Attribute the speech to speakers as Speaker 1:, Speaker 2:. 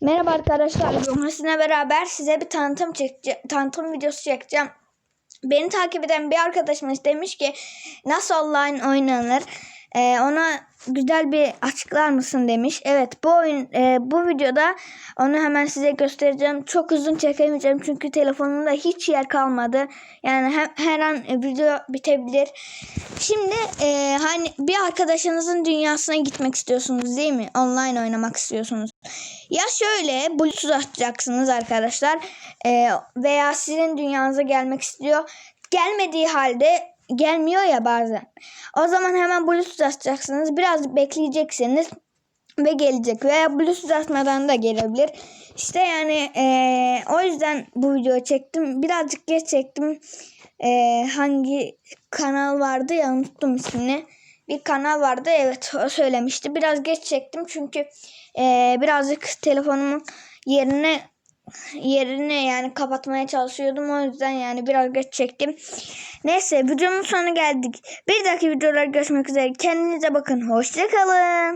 Speaker 1: Merhaba arkadaşlar. Bugün sizinle beraber size bir tanıtım çekeceğim, tanıtım videosu çekeceğim. Beni takip eden bir arkadaşımız demiş ki nasıl online oynanır? Ee, ona güzel bir açıklar mısın demiş. Evet bu oyun e, bu videoda onu hemen size göstereceğim. Çok uzun çekemeyeceğim çünkü telefonumda hiç yer kalmadı. Yani her, her an e, video bitebilir. Şimdi e, hani bir arkadaşınızın dünyasına gitmek istiyorsunuz değil mi? Online oynamak istiyorsunuz. Ya şöyle bluetooth açacaksınız arkadaşlar E, veya sizin dünyanıza gelmek istiyor. Gelmediği halde gelmiyor ya bazen. O zaman hemen bluetooth açacaksınız. Biraz bekleyeceksiniz ve gelecek. Veya bluetooth açmadan da gelebilir. İşte yani e, o yüzden bu videoyu çektim. Birazcık geç çektim. E, hangi kanal vardı ya unuttum ismini. Bir kanal vardı evet o söylemişti. Biraz geç çektim çünkü e, birazcık telefonumun yerine yerine yani kapatmaya çalışıyordum. O yüzden yani biraz geç çektim. Neyse videomun sonuna geldik. Bir dahaki videolar görüşmek üzere. Kendinize bakın. Hoşçakalın.